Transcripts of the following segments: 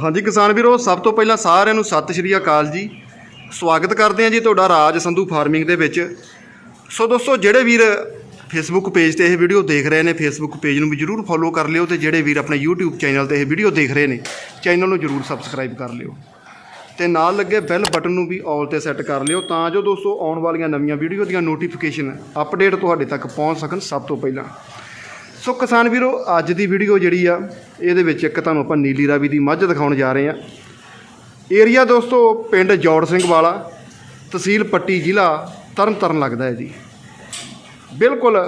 ਹਾਂਜੀ ਕਿਸਾਨ ਵੀਰੋ, ਸਭ ਤੋਂ ਪਹਿਲਾਂ ਸਾਰਿਆਂ ਨੂੰ ਸਤਿ ਸ਼੍ਰੀ ਅਕਾਲ ਜੀ। ਸਵਾਗਤ ਕਰਦੇ ਹਾਂ ਜੀ ਤੁਹਾਡਾ ਰਾਜ ਸੰਧੂ ਫਾਰਮਿੰਗ ਦੇ ਵਿੱਚ। ਸੋ ਦੋਸਤੋ, ਜਿਹੜੇ ਵੀਰ ਫੇਸਬੁੱਕ ਪੇਜ ਤੇ ਇਹ ਵੀਡੀਓ ਦੇਖ ਰਹੇ ਨੇ ਫੇਸਬੁੱਕ ਪੇਜ ਨੂੰ ਵੀ ਜਰੂਰ ਫੋਲੋ ਕਰ ਲਿਓ ਤੇ ਜਿਹੜੇ ਵੀਰ ਆਪਣੇ YouTube ਚੈਨਲ ਤੇ ਇਹ ਵੀਡੀਓ ਦੇਖ ਰਹੇ ਨੇ ਚੈਨਲ ਨੂੰ ਜਰੂਰ ਸਬਸਕ੍ਰਾਈਬ ਕਰ ਲਿਓ। ਤੇ ਨਾਲ ਲੱਗੇ ਬੈਲ ਬਟਨ ਨੂੰ ਵੀ ਆਲ ਤੇ ਸੈੱਟ ਕਰ ਲਿਓ ਤਾਂ ਜੋ ਦੋਸਤੋ ਆਉਣ ਵਾਲੀਆਂ ਨਵੀਆਂ ਵੀਡੀਓ ਦੀਆਂ ਨੋਟੀਫਿਕੇਸ਼ਨ ਅਪਡੇਟ ਤੁਹਾਡੇ ਤੱਕ ਪਹੁੰਚ ਸਕਣ ਸਭ ਤੋਂ ਪਹਿਲਾਂ। ਸੋ ਕਿਸਾਨ ਵੀਰੋ, ਅੱਜ ਦੀ ਵੀਡੀਓ ਜਿਹੜੀ ਆ, ਇਹਦੇ ਵਿੱਚ ਇੱਕ ਤੁਹਾਨੂੰ ਆਪਾਂ ਨੀਲੀ ਰਾਵੀ ਦੀ ਮੱਝ ਦਿਖਾਉਣ ਜਾ ਰਹੇ ਆ। ਏਰੀਆ ਦੋਸਤੋ, ਪਿੰਡ ਜੋੜ ਸਿੰਘ ਵਾਲਾ, ਤਹਿਸੀਲ ਪੱਟੀ ਜ਼ਿਲ੍ਹਾ ਤਰਨਤਾਰਨ ਲੱਗਦਾ ਹੈ ਜੀ। ਬਿਲਕੁਲ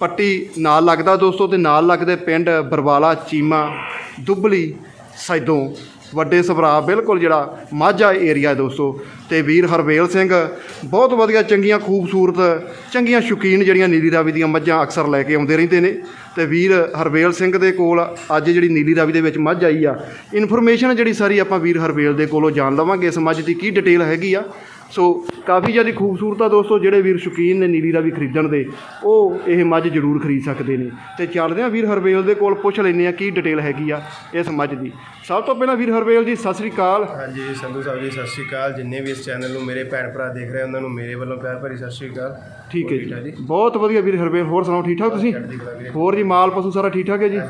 ਪੱਟੀ ਨਾਲ ਲੱਗਦਾ ਦੋਸਤੋ ਤੇ ਨਾਲ ਲੱਗਦੇ ਪਿੰਡ ਬਰਵਾਲਾ, ਚੀਮਾ, ਦੁੱਬਲੀ ਸੈਦੋਂ ਵੱਡੇ ਸਭਰਾ ਬਿਲਕੁਲ ਜਿਹੜਾ ਮਾਝਾ ਏਰੀਆ ਦੋਸਤੋ, ਤੇ ਵੀਰ ਹਰਵੇਲ ਸਿੰਘ ਬਹੁਤ ਵਧੀਆ ਚੰਗੀਆਂ ਖੂਬਸੂਰਤ, ਚੰਗੀਆਂ ਸ਼ੌਕੀਨ ਜਿਹੜੀਆਂ ਨੀਲੀ ਰਾਵੀ ਦੀਆਂ ਮੱਝਾਂ ਅਕਸਰ ਲੈ ਕੇ ਆਉਂਦੇ ਰਹਿੰਦੇ ਨੇ। ਤੇ ਵੀਰ ਹਰਵੇਲ ਸਿੰਘ ਦੇ ਕੋਲ ਅੱਜ ਜਿਹੜੀ ਨੀਲੀ ਰਾਵੀ ਦੇ ਵਿੱਚ ਮੱਝ ਆਈ ਆ। ਇਨਫੋਰਮੇਸ਼ਨ ਜਿਹੜੀ ਸਾਰੀ ਆਪਾਂ ਵੀਰ ਹਰਵੇਲ ਦੇ ਕੋਲੋਂ ਜਾਣ ਲਵਾਂਗੇ। ਇਸ ਮੱਝ ਦੀ ਕੀ ਡਿਟੇਲ ਹੈਗੀ ਆ ਸੋ ਕਾਫੀ ਜ਼ਿਆਦਾ ਖੂਬਸੂਰਤ ਆ ਦੋਸਤੋ ਜਿਹੜੇ ਵੀਰ ਸ਼ੌਕੀਨ ਨੇ ਨੀਲੀ ਰਾਵੀ ਖਰੀਦਣ ਦੇ ਉਹ ਇਹ ਮੱਝ ਜ਼ਰੂਰ ਖਰੀਦ ਸਕਦੇ ਨੇ। ਤੇ ਚੱਲਦੇ ਆ ਵੀਰ ਹਰਵੇਲ ਦੇ ਕੋਲ ਪੁੱਛ ਲੈਂਦੇ ਆ ਕੀ ਡਿਟੇਲ ਹੈਗੀ ਆ ਇਸ ਮੱਝ ਦੀ। ਸਭ ਤੋਂ ਪਹਿਲਾਂ ਵੀਰ ਹਰਵੇਲ ਜੀ ਸਤਿ ਸ੍ਰੀ ਅਕਾਲ। ਹਾਂਜੀ ਸੰਧੂ ਸਾਹਿਬ ਜੀ ਸਤਿ ਸ਼੍ਰੀ ਅਕਾਲ। ਜਿੰਨੇ ਵੀ ਇਸ ਚੈਨਲ ਨੂੰ ਮੇਰੇ ਭੈਣ ਭਰਾ ਦੇਖ ਰਹੇ ਉਹਨਾਂ ਨੂੰ ਮੇਰੇ ਵੱਲੋਂ ਪਿਆਰ ਭਰੀ ਸਤਿ ਸ਼੍ਰੀ ਅਕਾਲ। ਠੀਕ ਹੈ ਜੀ। ਬਹੁਤ ਵਧੀਆ ਵੀਰ ਹਰਵੇਲ ਹੋਰ ਸੁਣਾਓ ਠੀਕ ਠਾਕ ਤੁਸੀਂ? ਹੋਰ ਜੀ ਮਾਲ ਪਸ਼ੂ ਸਾਰਾ ਠੀਕ ਠਾਕ ਹੈ ਜੀ।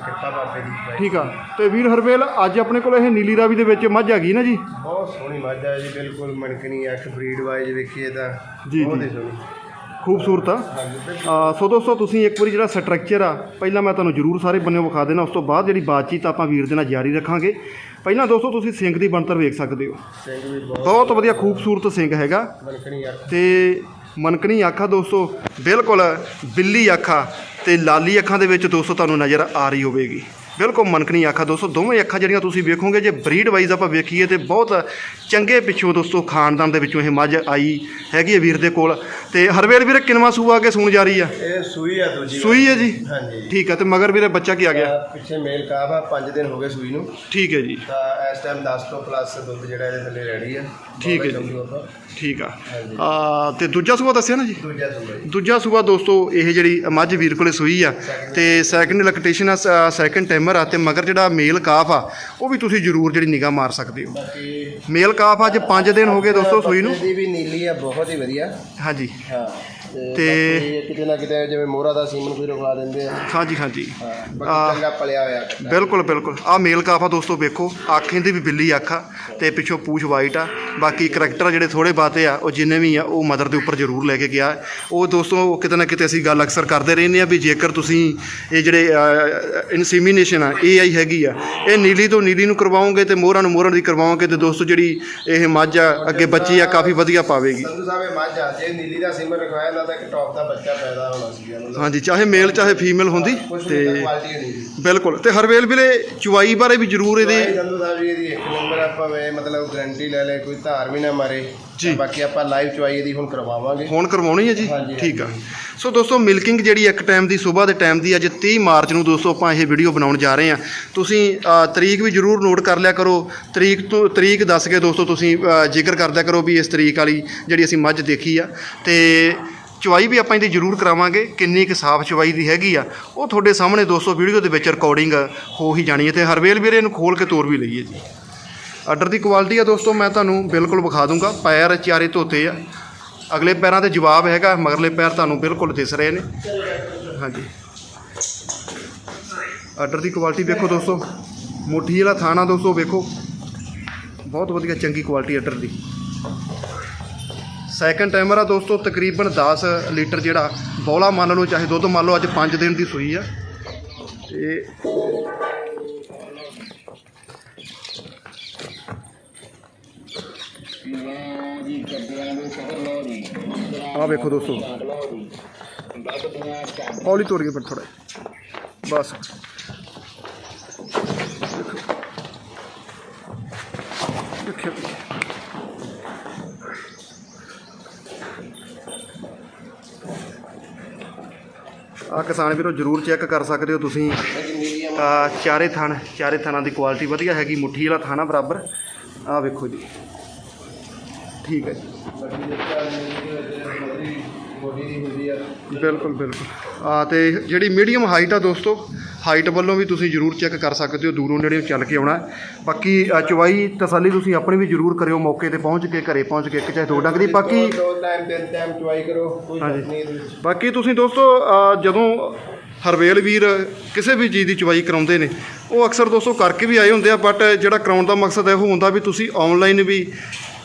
ਠੀਕ ਆ। ਤੇ ਵੀਰ ਹਰਵੇਲ ਅੱਜ ਆਪਣੇ ਕੋਲ ਇਹ ਨੀਲੀ ਰਾਵੀ ਦੇ ਵਿੱਚ ਮੱਝ ਹੈਗੀ ਨਾ ਜੀ? ਬਹੁਤ ਸੋਹਣੀ ਮੱਝ ਹੈ ਜੀ ਬਿਲਕੁਲ ਮਣਕਣੀ ਅੱਖ ਬਰੀਡ ਵਾਈਜ਼ ਵੇਖੀਏ ਤਾਂ ਜੀ, ਬਹੁਤ ਜੀ। ਹੀ ਸੋਹਣੀ। ਖੂਬਸੂਰਤ ਆ। ਸੋ ਦੋਸਤੋ ਤੁਸੀਂ ਇੱਕ ਵਾਰੀ ਜਿਹੜਾ ਸਟਰਕਚਰ ਆ ਪਹਿਲਾਂ ਮੈਂ ਤੁਹਾਨੂੰ ਜ਼ਰੂਰ ਸਾਰੇ ਬੰਨਿਓ ਵਿਖਾ ਦੇਣਾ ਉਸ ਤੋਂ ਬਾਅਦ ਜਿਹੜੀ ਬਾਤਚੀਤ ਆਪਾਂ ਵੀਰ ਦੇ ਨਾਲ ਜਾਰੀ ਰੱਖਾਂਗੇ। ਪਹਿਲਾਂ ਦੋਸਤੋ ਤੁਸੀਂ ਸਿੰਗ ਦੀ ਬਣਤਰ ਵੇਖ ਸਕਦੇ ਹੋ। ਸਿੰਘ ਵੀ ਬਹੁਤ ਬਹੁਤ ਵਧੀਆ ਖੂਬਸੂਰਤ ਸਿੰਗ ਹੈਗਾ। ਮਣਕਣੀ ਅੱਖ। ਤੇ ਮਨਕਣੀ ਆਖਾ ਦੋਸਤੋ ਬਿਲਕੁਲ ਬਿੱਲੀ ਆਖਾ ਤੇ ਲਾਲੀ ਅੱਖਾਂ ਦੇ ਵਿੱਚ ਦੋਸਤੋ ਤੁਹਾਨੂੰ ਨਜ਼ਰ ਆ ਰਹੀ ਹੋਵੇਗੀ। ਬਿਲਕੁਲ ਮਨਕਣੀ ਆਖਾ ਦੋਸਤੋ ਦੋਵੇਂ ਅੱਖਾਂ ਜਿਹੜੀਆਂ ਤੁਸੀਂ ਵੇਖੋਗੇ ਜੇ ਬਰੀਡ ਵਾਈਜ਼ ਆਪਾਂ ਵੇਖੀਏ ਤੇ ਬਹੁਤ ਚੰਗੇ ਪਿੱਛੋਂ ਦੋਸਤੋ ਖਾਨਦਾਨ ਦੇ ਵਿੱਚੋਂ ਇਹ ਮੱਝ ਆਈ ਹੈਗੀ ਹੈ ਵੀਰ ਦੇ ਕੋਲ। ਤੇ ਹਰਵੇਲ ਵੀਰੇ ਕਿੰਨਵਾ ਸੂਆ ਕੇ ਸੂਣ ਜਾ ਰਹੀ ਆ? ਇਹ ਸੂਈ ਆ ਦੂਜੀ ਸੂਈ ਹੈ ਜੀ? ਹਾਂਜੀ। ਠੀਕ ਆ ਤੇ ਮਗਰ ਵੀਰੇ ਬੱਚਾ ਕੀ ਆ ਗਿਆ? ਪਿੱਛੇ ਮੇਲ ਕਾਫ ਆ 5 ਦਿਨ ਹੋ ਗਏ ਸੂਈ ਨੂੰ। ਠੀਕ ਹੈ ਜੀ। ਤਾਂ ਇਸ ਟਾਈਮ 10 ਤੋਂ ਪਲੱਸ ਦੁੱਧ ਜਿਹੜਾ ਇਹਦੇ ਥੱਲੇ ਰੈਡੀ ਆ। ਠੀਕ ਹੈ ਜੀ। ਠੀਕ ਆ। ਆ ਤੇ ਦੂਜਾ ਸੂਆ ਦੱਸਿਆ ਨਾ ਜੀ? ਦੂਜਾ ਸੂਆ ਦੂਜਾ ਸੂਆ ਦੋਸਤੋ ਇਹ ਜਿਹੜੀ ਮੱਝ ਵੀਰ ਕੋਲੇ ਸੂਈ ਆ ਤੇ ਸੈਕੰਡ ਇਲੈਕਟ੍ਰੀਸ਼ਨ ਆ ਸੈਕੰਡ ਟਾਈਮਰ ਆ ਤੇ ਮਗਰ ਜਿਹੜਾ ਮੇਲ ਕਾਫ ਆ ਉਹ ਵੀ ਤੁਸੀਂ ਜ਼ਰੂਰ ਜਿਹੜੀ ਨਿਗਾਹ ਮਾਰ ਸਕਦੇ ਹੋ। ਬਾਕੀ ਮੇਲ ਕਾਫ ਅੱਜ 5 ਦਿਨ ਹੋ ਗਏ ਦੋਸਤੋ ਸੂਈ ਨੂੰ। ਦੀ ਵੀ ਨੀਲੀ ਆ ਬਹੁਤ ਹੀ ਵਧੀਆ। ਹਾਂਜੀ। ਹਾਂ। ਤੇ- ਬਾਕੀ ਕਿਤੇ ਨਾ ਕਿਤੇ ਜਿਵੇਂ ਮੋਹਰਾ ਦਾ ਸੀਮਨ ਕੋਈ ਰਖਵਾ ਦਿੰਦੇ ਆ ਹਾਂਜੀ ਹਾਂਜੀ ਹਾਂ। ਬਾਕੀ ਚੰਗਾ ਪਲਿਆ ਹੋਇਆ ਕੱਟਾ। ਬਿਲਕੁਲ ਬਿਲਕੁਲ ਆ ਮੇਲ ਕਾਫ ਦੋਸਤੋ ਵੇਖੋ ਅੱਖ ਇਹਦੀ ਵੀ ਬਿੱਲੀ ਅੱਖ ਆ ਤੇ ਪਿੱਛੋਂ ਪੂਛ ਵਾਈਟ ਆ ਬਾਕੀ ਕਰੈਕਟਰ ਜਿਹੜੇ ਥੋੜੇ ਬਾਤੇ ਆ ਉਹ ਜਿੰਨੇ ਵੀ ਆ ਉਹ ਮਦਰ ਦੇ ਉੱਪਰ ਜ਼ਰੂਰ ਲੈ ਕੇ ਗਿਆ। ਉਹ ਦੋਸਤੋ ਕਿਤੇ ਨਾ ਕਿਤੇ ਅਸੀਂ ਗੱਲ ਅਕਸਰ ਕਰਦੇ ਰਹਿੰਦੇ ਆ ਵੀ ਜੇਕਰ ਤੁਸੀਂ ਇਹ ਜਿਹੜੇ ਇਨਸੀਮੀਨੇਸ਼ਨ ਆ ਏਆਈ ਹੈਗੀ ਆ ਇਹ ਨੀਲੀ ਤੋਂ ਨੀਲੀ ਨੂੰ ਕਰਵਾਓਗੇ ਤੇ ਮੋਹਰਾਂ ਨੂੰ ਮੋਹਰਾਂ ਦੀ ਕਰਵਾਓਗੇ ਤੇ ਦੋਸਤੋ ਜਿਹੜੀ ਇਹ ਮੱਝ ਆ ਅੱਗੇ ਬੱਚੀ ਆ ਕਾਫੀ ਵਧੀਆ ਪਾਵੇਗੀ ਸੰਧੂ ਸਾਹਿਬ ਇਹ ਮੱਝ ਆ ਜੇ ਨੀਲੀ ਦਾ ਸੀਮਨ ਰਖਵਾਇਆ ਨਾ ਤਾਂ ਇੱਕ ਟੌਪ ਦਾ ਬੱਚਾ ਪੈਦਾ ਹੋਣਾ ਸੀਗਾ ਮਤਲਬ ਹਾਂਜੀ ਚਾਹੇ ਮੇਲ ਚਾਹੇ ਫੀਮੇਲ ਹੁੰਦੀ ਕੁਝ ਤੇ ਵੀ ਕੁਆਲਿਟੀ ਨਹੀਂ ਦੀ ਬਿਲਕੁਲ। ਤੇ ਹਰਵੇਲ ਵੀਰੇ ਚੁਆਈ ਬਾਰੇ ਵੀ ਜ਼ਰੂਰ ਇਹਦੇ ਸੰਧੂ ਸਾਹਿਬ ਜੀ ਇਹਦੀ ਇੱਕ ਨੰਬਰ ਆਪਾਂ ਵੇ ਮਤਲਬ ਗਰੰਟੀ ਲੈ ਲੈ ਕੋਈ ਧਾਰ ਵੀ ਨਾ ਮਾਰੇ। ਜੀ। ਬਾਕੀ ਆਪਾਂ ਲਾਈਵ ਚੁਆਈ ਇਹਦੀ ਹੁਣ ਕਰਵਾਵਾਂਗੇ। ਫੋਨ ਕਰਵਾਉਣੀ ਹੈ ਜੀ? ਹਾਂਜੀ, ਠੀਕ ਆ। ਸੋ ਦੋਸਤੋ ਮਿਲਕਿੰਗ ਜਿਹੜੀ ਇੱਕ ਟਾਈਮ ਦੀ ਸਵੇਰ ਦੇ ਟਾਈਮ ਦੀ ਅੱਜ 30 ਮਾਰਚ ਨੂੰ ਦੋਸਤੋ ਆਪਾਂ ਇਹ ਵੀਡੀਓ ਬਣਾਉਣ ਜਾ ਰਹੇ ਹਾਂ। ਤੁਸੀਂ ਅ, ਤਰੀਕ ਵੀ ਜ਼ਰੂਰ ਨੋਟ ਕਰ ਲਿਆ ਕਰੋ। ਤਰੀਕ ਤੋਂ ਤਰੀਕ ਦੱਸ ਕੇ ਦੋਸਤੋ ਤੁਸੀਂ ਅ, ਜ਼ਿਕਰ ਕਰਦਿਆ ਕਰੋ ਵੀ ਇਸ ਤਰੀਕ ਵਾਲੀ ਜਿਹੜੀ ਅਸੀਂ ਮੱਝ ਦੇਖੀ ਆ। ਤੇ ਚਵਾਈ ਵੀ ਆਪਾਂ ਇਹਦੀ ਜ਼ਰੂਰ ਕਰਾਵਾਂਗੇ, ਕਿੰਨੀ ਕੁ ਸਾਫ਼ ਚਵਾਈ ਦੀ ਹੈਗੀ ਆ। ਉਹ ਤੁਹਾਡੇ ਸਾਹਮਣੇ ਦੋਸਤੋ ਵੀਡੀਓ ਦੇ ਵਿੱਚ ਰਿਕਾਰਡਿੰਗ ਹੋ ਹੀ ਜਾਣੀ ਹੈ ਤੇ ਹਰਵੇਲ ਵੀਰੇ ਇਹਨੂੰ ਖੋਲ ਕੇ ਤੋਰ ਵੀ ਲਈਏ ਜੀ। ਆਰਡਰ ਦੀ ਕੁਆਲਿਟੀ ਆ ਦੋਸਤੋ, ਮੈਂ ਤੁਹਾਨੂੰ ਬਿਲਕੁਲ ਵਿਖਾ ਦੂੰਗਾ। ਪੈਰ ਚਾਰੇ ਧੋਤੇ ਆ। ਅਗਲੇ ਪੈਰਾਂ ਤੇ ਜਵਾਬ ਹੈਗਾ, ਮਗਰਲੇ ਪੈਰ ਤੁਹਾਨੂੰ ਬਿਲਕੁਲ ਦਿਸ ਰਹੇ ਨੇ। ਹਾਂਜੀ। ਆਰਡਰ ਦੀ ਕੁਆਲਿਟੀ ਵੇਖੋ ਦੋਸਤੋ। ਮੁੱਠੀ ਵਾਲਾ ਥਾਣਾ ਦੋਸਤੋ, ਵੇਖੋ। ਬਹੁਤ ਵਧੀਆ ਚੰਗੀ ਕੁਆਲਿਟੀ ਆਰਡਰ ਦੀ। ਸੈਕੰਡ ਟਾਈਮਰ ਆ ਦੋਸਤੋ, ਤਕਰੀਬਨ 10 ਲੀਟਰ ਜਿਹੜਾ ਬੌਲਾ ਮੰਨ ਲਓ ਚਾਹੇ ਦੁੱਧ ਮੰਨ ਲਓ ਅੱਜ 5 ਦਿਨ ਦੀ ਸੂਈ ਆ। ਤੇ ਆ ਵੇਖੋ ਦੋਸਤੋ। ਹੌਲੀ ਤੋੜ ਕੇ ਫਿਰ ਥੋੜਾ ਬਸ। ਦੇਖੋ। ਆ ਕਿਸਾਨ ਵੀਰੋ ਜਰੂਰ ਚੈੱਕ ਕਰ ਸਕਦੇ ਹੋ ਤੁਸੀਂ। ਆ ਚਾਰੇ ਥਣ, ਚਾਰੇ ਥਣਾਂ ਦੀ ਕੁਆਲਿਟੀ ਵਧੀਆ ਹੈਗੀ, ਮੁੱਠੀ ਵਾਲਾ ਥਾਣਾ ਬਰਾਬਰ। ਆ ਵੇਖੋ ਜੀ। ਠੀਕ ਹੈ ਜੀ। ਬਿਲਕੁਲ ਬਿਲਕੁਲ। ਆ ਤੇ ਜਿਹੜੀ ਮੀਡੀਅਮ ਹਾਈਟ ਆ ਦੋਸਤੋ ਹਾਈਟ ਵੱਲੋਂ ਵੀ ਤੁਸੀਂ ਜ਼ਰੂਰ ਚੈੱਕ ਕਰ ਸਕਦੇ ਹੋ ਦੂਰੋਂ ਨੇੜਿਓਂ ਚੱਲ ਕੇ ਆਉਣਾ ਹੈ। ਬਾਕੀ ਚਵਾਈ ਤਸੱਲੀ ਤੁਸੀਂ ਆਪਣੀ ਵੀ ਜ਼ਰੂਰ ਕਰਿਓ ਮੌਕੇ ਤੇ ਪਹੁੰਚ ਕੇ ਘਰੇ ਪਹੁੰਚ ਕੇ ਇੱਕ ਚਾਹੇ ਦੋ ਡੰਗ ਦੀ ਬਾਕੀ ਦੋ ਟਾਈਮ ਤਿੰਨ ਟਾਈਮ ਚੁਆਈ ਕਰੋ ਕੋਈ ਹਾਂਜੀ। ਫ਼ਰਕ ਨਹੀਂ ਇਹਦੇ ਵਿੱਚ ਬਾਕੀ ਤੁਸੀਂ ਦੋਸਤੋ ਜਦੋਂ ਹਰਵੇਲ ਵੀਰ ਕਿਸੇ ਵੀ ਚੀਜ਼ ਦੀ ਚਵਾਈ ਕਰਾਉਂਦੇ ਨੇ ਉਹ ਅਕਸਰ ਦੋਸਤੋ ਕਰਕੇ ਵੀ ਆਏ ਹੁੰਦੇ ਆ ਬਟ ਜਿਹੜਾ ਕਰਾਉਣ ਦਾ ਮਕਸਦ ਇਹੋ ਹੁੰਦਾ ਵੀ ਤੁਸੀਂ ਆਨਲਾਈਨ ਵੀ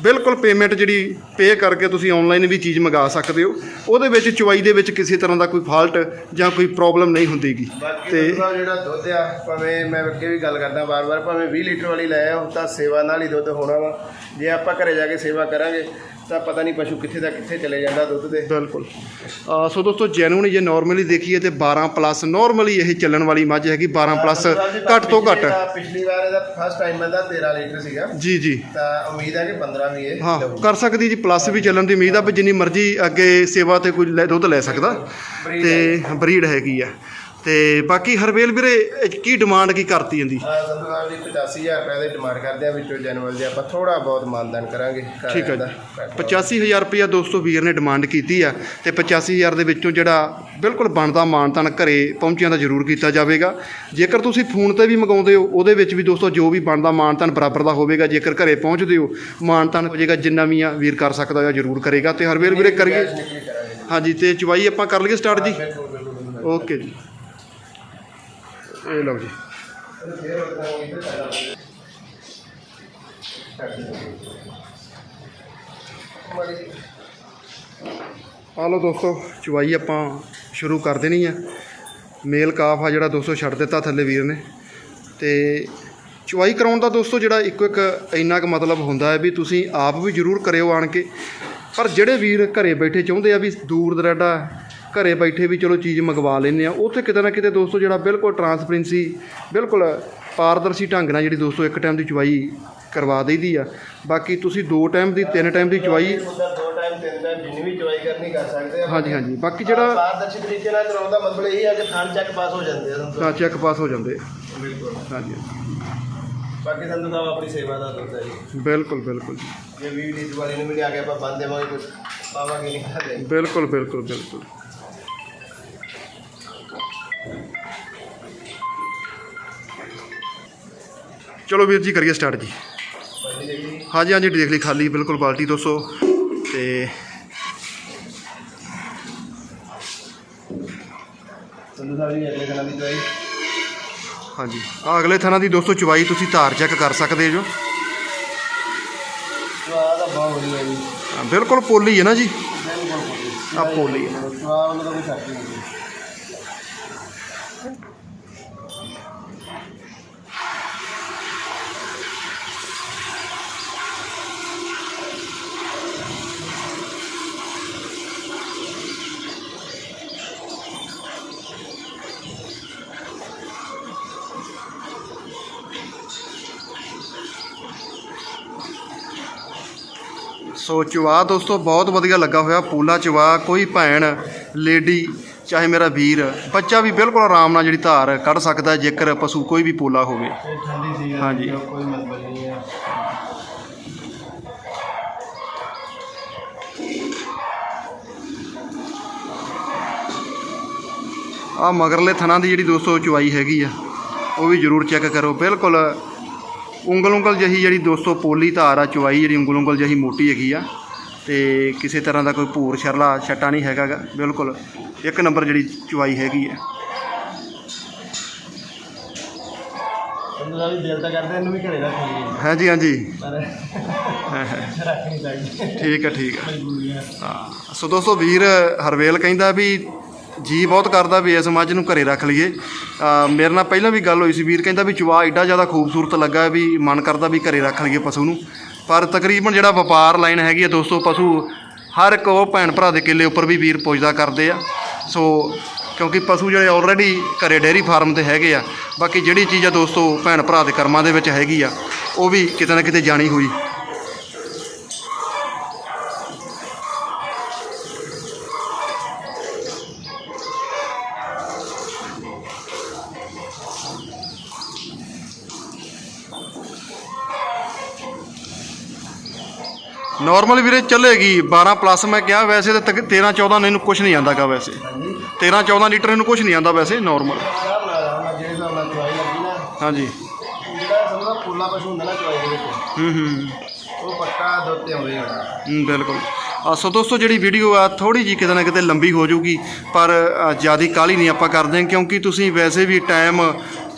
ਬਿਲਕੁਲ ਪੇਮੈਂਟ ਜਿਹੜੀ ਪੇ ਕਰਕੇ ਤੁਸੀਂ ਆਨਲਾਈਨ ਵੀ ਚੀਜ਼ ਮੰਗਾ ਸਕਦੇ ਹੋ। ਉਹਦੇ ਵਿੱਚ ਚਵਾਈ ਦੇ ਵਿੱਚ ਕਿਸੇ ਤਰ੍ਹਾਂ ਦਾ ਕੋਈ ਫਾਲਟ ਜਾਂ ਕੋਈ ਪ੍ਰੋਬਲਮ ਨਹੀਂ ਹੁੰਦੀਗੀ। ਤੇ ਜਿਹੜਾ ਦੁੱਧ ਆ ਭਾਵੇਂ ਮੈਂ ਅੱਗੇ ਵੀ ਗੱਲ ਕਰਦਾ ਵਾਰ-ਵਾਰ ਭਾਵੇਂ 20 ਲੀਟਰ ਵਾਲੀ ਲੈ ਆਓ ਤਾਂ ਸੇਵਾ ਨਾਲ ਹੀ ਦੁੱਧ ਹੋਣਾ ਵਾ। ਜੇ ਆਪਾਂ ਘਰੇ ਜਾ ਕੇ ਸੇਵਾ ਕਰਾਂਗੇ ਤਾਂ ਪਤਾ ਨਹੀਂ ਪਸ਼ੂ ਕਿੱਥੇ ਦਾ ਕਿੱਥੇ ਚਲੇ ਜਾਂਦਾ ਦੁੱਧ ਦੇ। ਬਿਲਕੁਲ। ਅ, ਸੋ ਦੋਸਤੋ ਜੈਨੂਨ ਜੇ ਨਾਰਮਲੀ ਦੇਖੀਏ ਤੇ 12 ਪਲੱਸ ਨਾਰਮਲੀ ਇਹ ਚੱਲਣ ਵਾਲੀ ਮੱਝ ਹੈਗੀ 12 ਪਲੱਸ ਘੱਟ ਤੋਂ ਘੱਟ ਪਿਛਲੀ ਵਾਰ- ਪਿਛਲੀ ਵਾਰ ਇਹਦਾ ਫਸਟ ਟਾਈਮ ਇਹਦਾ 13 ਲੀਟਰ ਸੀਗਾ। ਜੀ ਜੀ। ਤਾਂ ਉਮੀਦ ਹੈ ਕਿ 15 ਵੀ ਇਹ ਹਾਂ। ਕਰ ਸਕਦੀ ਜੀ ਪਲੱਸ ਵੀ ਚੱਲਣ ਦੀ ਉਮੀਦ ਆ ਵੀ ਜਿੰਨੀ ਮਰਜ਼ੀ ਅੱਗੇ ਸੇਵਾ ਤੇ ਕੋਈ ਲੈ- ਦੁੱਧ ਲੈ ਸਕਦਾ। ਤੇ ਬਰੀਡ ਹੈਗੀ ਆ। ਤੇ ਬਾਕੀ ਹਰਵੇਲ ਵੀਰੇ ਇਹ ਕੀ ਡਿਮਾਂਡ ਕੀ ਕਰਤੀ ਜਾਂਦੀ? ਹਾਂ ਸੰਧੂ ਸਾਹਿਬ ਜੀ 85000 ਰੁਪਏ ਦੀ ਡਿਮਾਂਡ ਕਰਦੇ ਆ ਵਿੱਚੋਂ ਜਨਵਲ ਦੇ ਆਪਾਂ ਥੋੜਾ ਬਹੁਤ ਮਾਨਦਾਨ ਕਰਾਂਗੇ ਘਰ ਠੀਕ ਹੈ ਦਾ। ਜੀ। 85000 ਰੁਪਇਆ ਦੋਸਤੋ ਵੀਰ ਨੇ ਡਿਮਾਂਡ ਕੀਤੀ ਆ ਤੇ 85000 ਦੇ ਵਿੱਚੋਂ ਜਿਹੜਾ ਬਿਲਕੁਲ ਬਣਦਾ ਮਾਨਤਾਨ ਘਰੇ ਪਹੁੰਚਿਆਂ ਦਾ ਜ਼ਰੂਰ ਕੀਤਾ ਜਾਵੇਗਾ। ਜੇਕਰ ਤੁਸੀਂ ਫੋਨ ਤੇ ਵੀ ਮੰਗਾਉਂਦੇ ਹੋ ਉਹਦੇ ਵਿੱਚ ਵੀ ਦੋਸਤੋ ਜੋ ਵੀ ਬਣਦਾ ਮਾਨਤਾਨ ਬਰਾਬਰ ਦਾ ਹੋਵੇਗਾ। ਜੇਕਰ ਘਰੇ ਪਹੁੰਚਦੇ ਹੋ ਮਾਨਤਾਨ ਹੋ ਜਾਏਗਾ ਜਿੰਨਾ ਵੀ ਆ ਵੀਰ ਕਰ ਸਕਦਾ ਹੋਇਆ ਜ਼ਰੂਰ ਕਰੇਗਾ। ਤੇ ਹਰਵੇਲ ਵੀਰੇ ਕਰੀਏ। ਕਰਾਂਗੇ। ਜੀ। ਹਾਂਜੀ ਤੇ ਚਵਾਈ ਆਪਾਂ ਕਰ ਲਈਏ ਸਟਾਰਟ ਜੀ? ਬਿਲਕੁਲ ਬਿਲਕੁਲ ਬਿਲਕੁਲ। ਓਕੇ ਜੀ। ਇਹ ਲਓ ਜੀ। ਫਿਰ ਆ ਲਓ ਦੋਸਤੋ ਚਵਾਈ ਆਪਾਂ ਸ਼ੁਰੂ ਕਰ ਦੇਣੀ ਆ। ਮੇਲ ਕਾਫ ਆ ਜਿਹੜਾ ਦੋਸਤੋ, ਛੱਡ ਦਿੱਤਾ ਥੱਲੇ ਵੀਰ ਨੇ। ਤੇ ਚਵਾਈ ਕਰਾਉਣ ਦਾ ਦੋਸਤੋ, ਜਿਹੜਾ ਇੱਕੋ ਇੱਕ ਇੰਨਾ ਕੁ ਮਤਲਬ ਹੁੰਦਾ ਹੈ ਵੀ ਤੁਸੀਂ ਆਪ ਵੀ ਜ਼ਰੂਰ ਕਰਿਓ ਆਣ ਕੇ। ਪਰ ਜਿਹੜੇ ਵੀਰ ਘਰੇ ਬੈਠੇ ਚਾਹੁੰਦੇ ਆ ਵੀ ਦੂਰ ਦਰਾਡਾ ਘਰੇ ਬੈਠੇ ਵੀ ਚਲੋ ਚੀਜ਼ ਮੰਗਵਾ ਲੈਂਦੇ ਆ। ਉੱਥੇ ਕਿਤੇ ਨਾ ਕਿਤੇ ਦੋਸਤੋ ਜਿਹੜਾ ਬਿਲਕੁਲ ਟਰਾਂਸਪੇਰੈਂਸੀ ਬਿਲਕੁਲ ਪਾਰਦਰਸ਼ੀ ਢੰਗ ਨਾਲ ਜਿਹੜੀ ਦੋਸਤੋ ਇੱਕ ਟਾਈਮ ਦੀ ਚਵਾਈ ਕਰਵਾ ਦਈਦੀ ਆ। ਬਾਕੀ ਤੁਸੀਂ ਦੋ ਟਾਈਮ ਦੀ ਤਿੰਨ ਟਾਈਮ ਦੀ ਚਵਾਈ ਮੁੰਡਾ ਦੋ ਟਾਈਮ ਤਿੰਨ ਟਾਈਮ ਜਿੰਨੀ ਵੀ ਚੁਆਈ ਕਰਨੀ ਕਰ ਸਕਦੇ ਆ। ਹਾਂਜੀ ਹਾਂਜੀ। ਬਾਕੀ ਜਿਹੜਾ ਪਾਰਦਰਸ਼ੀ ਤਰੀਕੇ ਨਾਲ ਕਰਾਉਣ ਦਾ ਮਤਲਬ ਇਹ ਹੈ ਕਿ ਥਣ ਚੱਕ ਪਾਸ ਹੋ ਜਾਂਦੇ ਆ ਹਾਂ ਚੈੱਕ ਪਾਸ ਹੋ ਜਾਂਦੇ। ਬਿਲਕੁਲ। ਹਾਂਜੀ। ਬਾਕੀ ਸੰਧੂ ਸਾਹਿਬ ਆਪਣੀ ਸੇਵਾ ਦਾ ਹੈ ਜੀ। ਬਿਲਕੁਲ ਬਿਲਕੁਲ। ਜੀ ਜੇ ਵੀ ਲੀਟਰ ਵਾਲੀ ਨੂੰ ਵੀ ਲਿਆ ਕੇ ਆਪਾਂ ਬੰਦ ਦੇਵਾਂਗੇ ਕੁਝ ਪਾਵਾਂਗੇ ਨਹੀਂ। ਖਾਦੇ ਬਿਲਕੁਲ ਬਿਲਕੁਲ ਬਿਲਕੁਲ। ਚਲੋ ਵੀਰ ਜੀ ਕਰੀਏ ਸਟਾਰਟ ਜੀ। ਹਾਂਜੀ ਹਾਂਜੀ ਦੇਖ ਲਈ ਖਾਲੀ ਬਿਲਕੁਲ ਬਾਲਟੀ 200 ਤੇ ਹਾਂਜੀ। ਆ ਅਗਲੇ ਥਾਂ ਦੀ ਦੋਸਤੋ ਚਵਾਈ ਤੁਸੀਂ ਧਾਰ ਚੈੱਕ ਕਰ ਸਕਦੇ ਜੋ। ਬਿਲਕੁਲ ਪੋਲੀ ਹੈ ਨਾ ਜੀ। ਆ ਪੋਲੀ। ਹੈ। ਸੋ ਚਵਾ ਦੋਸਤੋ, ਬਹੁਤ ਵਧੀਆ ਲੱਗਾ ਹੋਇਆ ਪੂਲਾ ਚਵਾ ਕੋਈ ਭੈਣ, ਲੇਡੀ, ਚਾਹੇ ਮੇਰਾ ਵੀਰ, ਬੱਚਾ ਵੀ ਬਿਲਕੁਲ ਆਰਾਮ ਨਾਲ ਜਿਹੜੀ ਧਾਰ ਕੱਢ ਸਕਦਾ ਜੇਕਰ ਪਸ਼ੂ ਕੋਈ ਵੀ ਪੋਲਾ ਹੋਵੇ। ਹਾਂਜੀ। ਕੋਈ ਮਤਲਬ ਨਹੀਂ ਹੈ ਆ ਮਗਰਲੇ ਥਣਾ ਦੀ ਜਿਹੜੀ ਦੋਸਤੋ ਚਵਾਈ ਹੈਗੀ ਆ, ਉਹ ਵੀ ਜ਼ਰੂਰ ਚੈੱਕ ਕਰੋ। ਬਿਲਕੁਲ ਉਂਗਲ ਉਂਗਲ ਜਹੀ ਜਿਹੜੀ ਦੋਸਤੋ ਪੋਲੀ ਧਾਰ ਆ ਚਵਾਈ ਜਿਹੜੀ ਉਂਗਲ ਉਂਗਲ ਜਹੀ ਮੋਟੀ ਹੈਗੀ ਆ ਤੇ ਕਿਸੇ ਤਰ੍ਹਾਂ ਦਾ ਕੋਈ ਭੂਰ ਛਰਲਾ ਛੱਟਾ ਨਹੀਂ ਹੈਗਾਗਾ ਬਿਲਕੁਲ ਇੱਕ ਨੰਬਰ ਜਿਹੜੀ ਚਵਾਈ ਹੈਗੀ ਆ। ਸੰਧੂ ਸਾਹਿਬ ਜੀ ਦਿਲ ਤਾਂ ਕਰਦੇ ਇਹਨੂੰ ਵੀ ਘਰੇ ਰੱਖ ਲਈਏ। ਹਾਂਜੀ ਹਾਂਜੀ। ਪਰ ਰੱਖ ਨਹੀਂ ਸਕਦੇ। ਠੀਕ ਆ ਠੀਕ ਆ। ਹੈ ਹਾਂ ਸੋ ਦੋਸਤੋ ਵੀਰ ਹਰਵੇਲ ਕਹਿੰਦਾ ਵੀ ਜੀ ਬਹੁਤ ਕਰਦਾ ਵੀ ਇਸ ਮੱਝ ਨੂੰ ਘਰੇ ਰੱਖ ਲਈਏ। ਮੇਰੇ ਨਾਲ ਪਹਿਲਾਂ ਵੀ ਗੱਲ ਹੋਈ ਸੀ, ਵੀਰ ਕਹਿੰਦਾ ਵੀ ਚਵਾ ਏਡਾ ਜ਼ਿਆਦਾ ਖੂਬਸੂਰਤ ਲੱਗਾ ਵੀ ਮਨ ਕਰਦਾ ਵੀ ਘਰੇ ਰੱਖ ਲਈਏ ਪਸ਼ੂ ਨੂੰ। ਪਰ ਤਕਰੀਬਨ ਜਿਹੜਾ ਵਪਾਰ ਲਾਈਨ ਹੈਗੀ ਆ ਦੋਸਤੋ, ਪਸ਼ੂ ਹਰ ਇੱਕ ਉਹ ਭੈਣ ਭਰਾ ਦੇ ਕਿੱਲੇ ਉੱਪਰ ਵੀ ਵੀਰ ਪੁੱਜਦਾ ਕਰਦੇ ਆ। ਸੋ ਕਿਉਂਕਿ ਪਸ਼ੂ ਜਿਹੜੇ ਆਲਰੇਡੀ ਘਰੇ ਡੇਅਰੀ ਫਾਰਮ ਤੇ ਹੈਗੇ ਆ, ਬਾਕੀ ਜਿਹੜੀ ਚੀਜ਼ ਆ ਦੋਸਤੋ, ਭੈਣ ਭਰਾ ਦੇ ਕਰਮਾਂ ਦੇ ਵਿੱਚ ਹੈਗੀ ਆ, ਉਹ ਵੀ ਕਿਤੇ ਨਾ ਕਿਤੇ ਜਾਣੀ ਹੋਈ। ਨਾਰਮਲ ਵੀਰੇ ਚੱਲੇਗੀ 12 ਪਲੱਸ ਮੈਂ ਕਿਹਾ ਵੈਸੇ ਤਾਂ ਤਕ 13 14 ਇਹਨੂੰ ਕੁਝ ਨਹੀਂ ਆਂਦਾਗਾ ਵੈਸੇ। ਹਾਂਜੀ 13 14 ਲੀਟਰ ਇਹਨੂੰ ਕੁਝ ਨਹੀਂ ਆਂਦਾ ਵੈਸੇ ਨਾਰਮਲ ਆਰਾਮ ਨਾਲ ਆਰਾਮ ਨਾਲ ਜਿਹੜੇ ਹਾਂਜੀ। ਜਿਹੜਾ ਸਮਝੋ ਪੋਲਾ ਪਸ਼ੂ ਹੁੰਦਾ ਨਾ ਚਵਾਈ ਦੇ ਵਿੱਚ ਹੂੰ। ਹੂੰ ਉਹ ਪੱਕਾ ਦੁੱਧ ਤੇ ਆਉਂਦੇ ਆ ਹਮ, ਬਿਲਕੁਲ। ਆ ਸੋ ਦੋਸਤੋ ਜਿਹੜੀ ਵੀਡੀਓ ਆ ਥੋੜੀ ਜੀ ਕਿਤੇ ਨਾ ਕਿਤੇ ਲੰਬੀ ਹੋ ਜਾਊਗੀ ਪਰ ਜ਼ਿਆਦਾ ਕਾਲੀ ਨਹੀਂ ਆਪਾਂ ਕਰਦੇ ਕਿਉਂਕਿ ਤੁਸੀਂ ਵੈਸੇ ਵੀ ਟਾਈਮ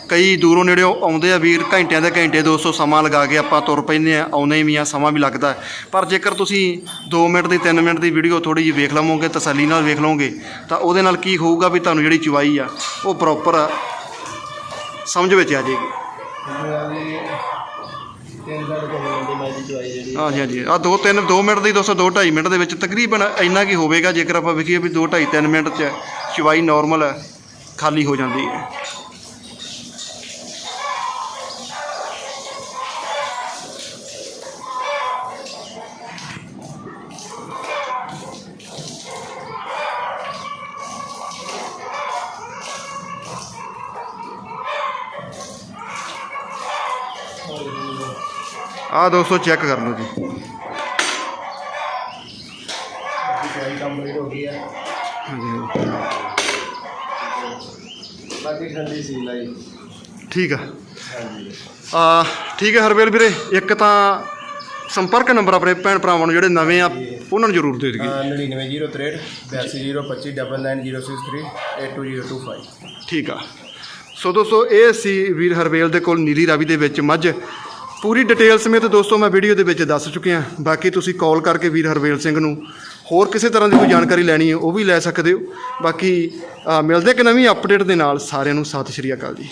ਕਈ ਦੂਰੋਂ ਨੇੜਿਓਂ ਆਉਂਦੇ ਆ ਵੀਰ, ਘੰਟਿਆਂ ਦੇ ਘੰਟੇ 200 ਸਮਾਂ ਲਗਾ ਕੇ ਆਪਾਂ ਤੁਰ ਪੈਂਦੇ ਆ, ਆਉਂਦੇ ਵੀ ਆ, ਸਮਾਂ ਵੀ ਲੱਗਦਾ। ਪਰ ਜੇਕਰ ਤੁਸੀਂ 2 ਮਿੰਟ ਦੀ 3 ਮਿੰਟ ਦੀ ਵੀਡੀਓ ਥੋੜੀ ਜਿਹੀ ਵੇਖ ਲਵੋਗੇ, ਤਸੱਲੀ ਨਾਲ ਵੇਖ ਲਓਗੇ ਤਾਂ ਉਹਦੇ ਨਾਲ ਕੀ ਹੋਊਗਾ ਵੀ ਤੁਹਾਨੂੰ ਜਿਹੜੀ ਚਵਾਈ ਆ, ਉਹ ਪ੍ਰੋਪਰ ਸਮਝ ਵਿੱਚ ਆ ਜਾਏਗੀ। ਹਾਂਜੀ ਹਾਂਜੀ। ਆ 2 3 2 ਮਿੰਟ ਦੀ 200 2 2.5 ਮਿੰਟ ਦੇ ਵਿੱਚ ਤਕਰੀਬਨ ਇੰਨਾ ਕੀ ਹੋਵੇਗਾ, ਜੇਕਰ ਆਪਾਂ ਵੇਖੀਏ ਵੀ 2 2.5 3 ਮਿੰਟ 'ਚ ਚਵਾਈ ਨਾਰਮਲ ਖਾਲੀ ਹੋ ਜਾਂਦੀ ਹੈ। ਆ ਦੋਸਤੋ ਚੈੱਕ ਕਰ ਲਓ ਜੀ। ਕੰਪਲੀਟ ਹੋ ਗਈ ਹੈ ਹਾਂਜੀ ਬਾਕੀ ਠੰਡੀ ਸੀ ਲਾਈ ਠੀਕ ਆ। ਹਾਂਜੀ ਆ ਠੀਕ ਹੈ ਹਰਵੇਲ ਵੀਰੇ ਇੱਕ ਤਾਂ ਸੰਪਰਕ ਨੰਬਰ ਆਪਣੇ ਭੈਣ ਭਰਾਵਾਂ ਨੂੰ ਜਿਹੜੇ ਨਵੇਂ ਆ ਉਹਨਾਂ ਨੂੰ ਜ਼ਰੂਰ ਦੇ ਦਿਓ 99063 8205 9906 82025 ਠੀਕ ਆ। ਸੋ ਦੋਸਤੋ ਇਹ ਸੀ ਵੀਰ ਹਰਵੇਲ ਦੇ ਕੋਲ ਨੀਲੀ ਰਾਵੀ ਦੇ ਵਿੱਚ ਮੱਝ। ਪੂਰੀ ਡਿਟੇਲ ਸਮੇਤ ਦੋਸਤੋ ਮੈਂ ਵੀਡੀਓ ਦੇ ਵਿੱਚ ਦੱਸ ਚੁੱਕਿਆ ਬਾਕੀ ਤੁਸੀਂ ਕਾਲ ਕਰਕੇ ਵੀਰ ਹਰਵੇਲ ਸਿੰਘ ਨੂੰ ਹੋਰ ਕਿਸੇ ਤਰ੍ਹਾਂ ਦੀ ਕੋਈ ਜਾਣਕਾਰੀ ਲੈਣੀ ਹੈ, ਉਹ ਵੀ ਲੈ ਸਕਦੇ ਹੋ। ਬਾਕੀ ਮਿਲਦੇ ਇੱਕ ਨਵੀਂ ਅਪਡੇਟ ਦੇ ਨਾਲ। ਸਾਰਿਆਂ ਨੂੰ ਸਤਿ ਸ਼੍ਰੀ ਅਕਾਲ ਜੀ।